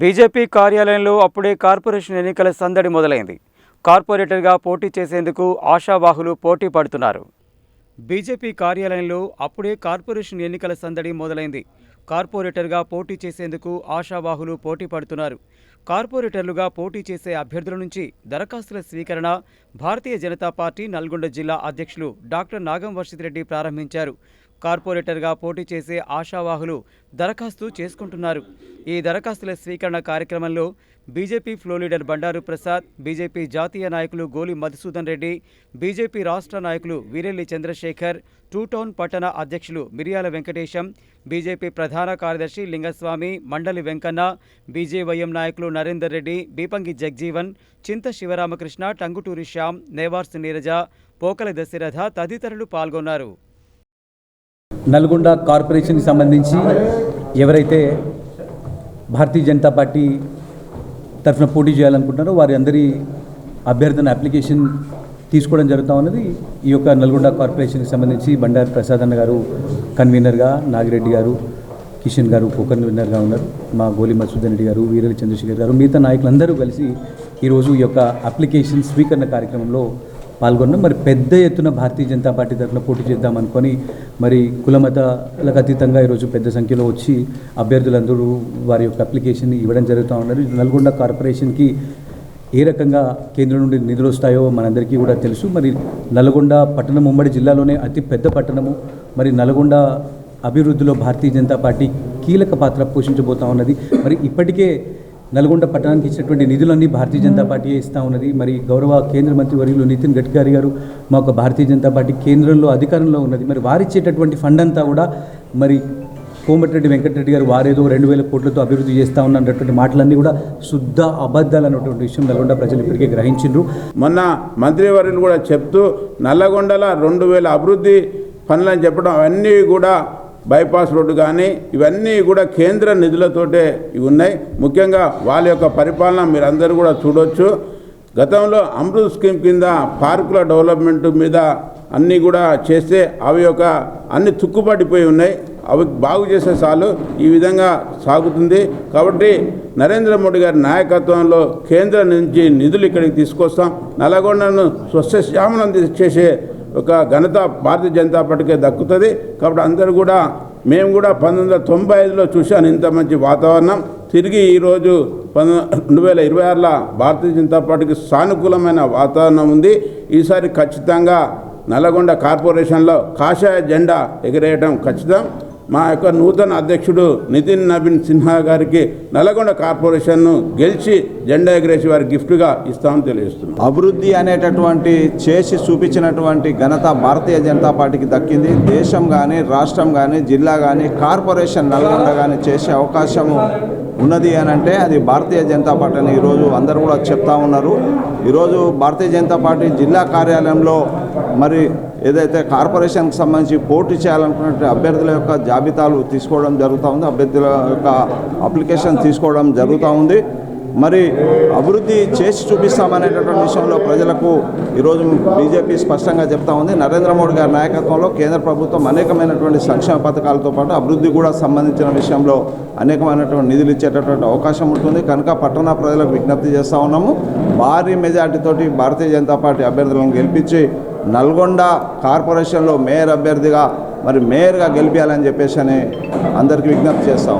BJP కార్యాలయంలో అప్పుడే corporation ఎన్నికల సందడి మొదలైంది. కార్పొరేటర్గా పోటీ చేసేందుకు ఆశావాహులు పోటీ పడుతున్నారు. బీజేపీ కార్యాలయంలో అప్పుడే కార్పొరేషన్ ఎన్నికల సందడి మొదలైంది. కార్పొరేటర్గా పోటీ చేసేందుకు ఆశావాహులు పోటీ పడుతున్నారు. కార్పొరేటర్లుగా పోటీ చేసే అభ్యర్థుల నుంచి దరఖాస్తుల స్వీకరణ భారతీయ జనతా పార్టీ నల్గొండ జిల్లా అధ్యక్షులు డాక్టర్ నాగం వర్షిత్ రెడ్డి ప్రారంభించారు. కార్పొరేటర్గా పోటీ చేసే ఆశావాహులు దరఖాస్తు చేసుకుంటున్నారు. ఈ దరఖాస్తుల స్వీకరణ కార్యక్రమంలో BJP floor leader Bandaru Prasad BJP జాతీయ నాయకులు గోలి మధుసూదన్ రెడ్డి బీజేపీ రాష్ట్ర నాయకులు వీరెల్లి చంద్రశేఖర్ టూ టౌన్ పట్టణ అధ్యక్షులు మిరియాల వెంకటేశం బీజేపీ ప్రధాన కార్యదర్శి లింగస్వామి మండలి వెంకన్న బీజేవైఎం నాయకులు నరేందర్ రెడ్డి బీపంగి జగ్జీవన్ చింత శివరామకృష్ణ టంగుటూరి శ్యామ్ నేవార్స్ నీరజ పోకల దశరథ తదితరులు పాల్గొన్నారు. నల్గొండ కార్పొరేషన్కి సంబంధించి ఎవరైతే భారతీయ జనతా పార్టీ తరఫున పోటీ చేయాలనుకుంటున్నారో వారి అందరి అభ్యర్థన అప్లికేషన్ తీసుకోవడం జరుగుతూ ఉన్నది. ఈ యొక్క నల్గొండ కార్పొరేషన్కి సంబంధించి బండారు ప్రసాద్ అన్న గారు కన్వీనర్గా నాగిరెడ్డి గారు కిషన్ గారు కన్వీనర్గా ఉన్నారు. మా గోలి మసూదన్ రెడ్డి గారు వీరలి చంద్రశేఖర్ గారు మిగతా నాయకులందరూ కలిసి ఈరోజు ఈ యొక్క అప్లికేషన్ స్వీకరణ కార్యక్రమంలో పాల్గొన్నాం మరి పెద్ద ఎత్తున భారతీయ జనతా పార్టీ తరఫున పోటీ చేద్దాం అనుకొని మరి కులమతాలకు అతీతంగా ఈరోజు పెద్ద సంఖ్యలో వచ్చి అభ్యర్థులందరూ వారి యొక్క అప్లికేషన్ ఇవ్వడం జరుగుతూ ఉన్నారు నల్గొండ కార్పొరేషన్కి ఏ రకంగా కేంద్రం నుండి నిధులు వస్తాయో మనందరికీ కూడా తెలుసు. మరి నల్గొండ పట్టణం ఉమ్మడి జిల్లాలోనే అతి పెద్ద పట్టణము. మరి నల్గొండ అభివృద్ధిలో భారతీయ జనతా పార్టీ కీలక పాత్ర పోషించబోతా ఉన్నది. మరి ఇప్పటికే నల్గొండ పట్టణానికి ఇచ్చినటువంటి నిధులన్నీ భారతీయ జనతా పార్టీ ఇస్తూ ఉన్నది. మరి గౌరవ కేంద్ర మంత్రి వర్యులు నితిన్ గడ్కరీ గారు మాకు భారతీయ జనతా పార్టీ కేంద్రంలో అధికారంలో ఉన్నది. మరి వారిచ్చేటటువంటి ఫండ్ అంతా కూడా మరి కోమటిరెడ్డి వెంకటరెడ్డి గారు వారేదో రెండు వేల కోట్లతో అభివృద్ధి చేస్తా ఉన్నటువంటి మాటలన్నీ కూడా శుద్ధ అబద్ధాలు అన్నటువంటి విషయం నల్గొండ ప్రజలు ఇప్పటికే గ్రహించిండ్రు. మొన్న మంత్రివర్యులు కూడా చెప్తూ నల్లగొండల రెండు వేల అభివృద్ధి పనులని చెప్పడం అవన్నీ కూడా బైపాస్ రోడ్డు కానీ ఇవన్నీ కూడా కేంద్ర నిధులతోటే ఇవి ఉన్నాయి. ముఖ్యంగా వాళ్ళ యొక్క పరిపాలన మీరందరూ కూడా చూడొచ్చు. గతంలో అమృత్ స్కీమ్ కింద పార్కుల డెవలప్మెంట్ మీద అన్నీ కూడా చేస్తే అవి యొక్క అన్ని తుక్కుపడిపోయి ఉన్నాయి. అవి బాగు చేసే చాలు ఈ విధంగా సాగుతుంది. కాబట్టి నరేంద్ర మోడీ గారి నాయకత్వంలో కేంద్రం నుంచి నిధులు ఇక్కడికి తీసుకొస్తాం. నల్గొండను స్వచ్ఛశ్యామలం చేసే ఒక ఘనత భారతీయ జనతా పార్టీకే దక్కుతుంది. కాబట్టి అందరూ కూడా మేము కూడా పంతొమ్మిది వందల తొంభై ఐదులో చూశాను ఇంత మంచి వాతావరణం. తిరిగి ఈరోజు పంతొమ్మిది రెండు వేల ఇరవై ఆరులో భారతీయ జనతా పార్టీకి సానుకూలమైన వాతావరణం ఉంది. ఈసారి ఖచ్చితంగా నల్లగొండ కార్పొరేషన్లో కాషాయ జెండా ఎగిరేయడం ఖచ్చితం. మా యొక్క నూతన అధ్యక్షుడు నితిన్ నవీన్ సిన్హా గారికి నల్గొండ కార్పొరేషన్ను గెలిచి జెండా ఎగరేసి వారి గిఫ్ట్గా ఇస్తామని తెలియజేస్తున్నాం. అభివృద్ధి అనేటటువంటి చేసి చూపించినటువంటి ఘనత భారతీయ జనతా పార్టీకి దక్కింది. దేశం కానీ రాష్ట్రం కానీ జిల్లా కానీ కార్పొరేషన్ నల్గొండ కానీ చేసే అవకాశము ఉన్నది అని అంటే అది భారతీయ జనతా పార్టీ అని ఈరోజు అందరూ కూడా చెప్తా ఉన్నారు. ఈరోజు భారతీయ జనతా పార్టీ జిల్లా కార్యాలయంలో మరి ఏదైతే కార్పొరేషన్కి సంబంధించి పోటీ చేయాలనుకున్న అభ్యర్థుల యొక్క జాబితాలు తీసుకోవడం జరుగుతూ ఉంది. అభ్యర్థుల యొక్క అప్లికేషన్ తీసుకోవడం జరుగుతూ ఉంది. మరి అభివృద్ధి చేసి చూపిస్తామనేటటువంటి విషయంలో ప్రజలకు ఈరోజు బీజేపీ స్పష్టంగా చెప్తా ఉంది. నరేంద్ర మోడీ గారి నాయకత్వంలో కేంద్ర ప్రభుత్వం అనేకమైనటువంటి సంక్షేమ పథకాలతో పాటు అభివృద్ధి కూడా సంబంధించిన విషయంలో అనేకమైనటువంటి నిధులు ఇచ్చేటటువంటి అవకాశం ఉంటుంది. కనుక పట్టణ ప్రజలకు విజ్ఞప్తి చేస్తూ ఉన్నాము. భారీ మెజార్టీతోటి భారతీయ జనతా పార్టీ అభ్యర్థులను గెలిపించి నల్గొండ కార్పొరేషన్లో మేయర్ అభ్యర్థిగా మరి మేయర్గా గెలిపించాలని చెప్పేసి అని అందరికీ విజ్ఞప్తి చేస్తాం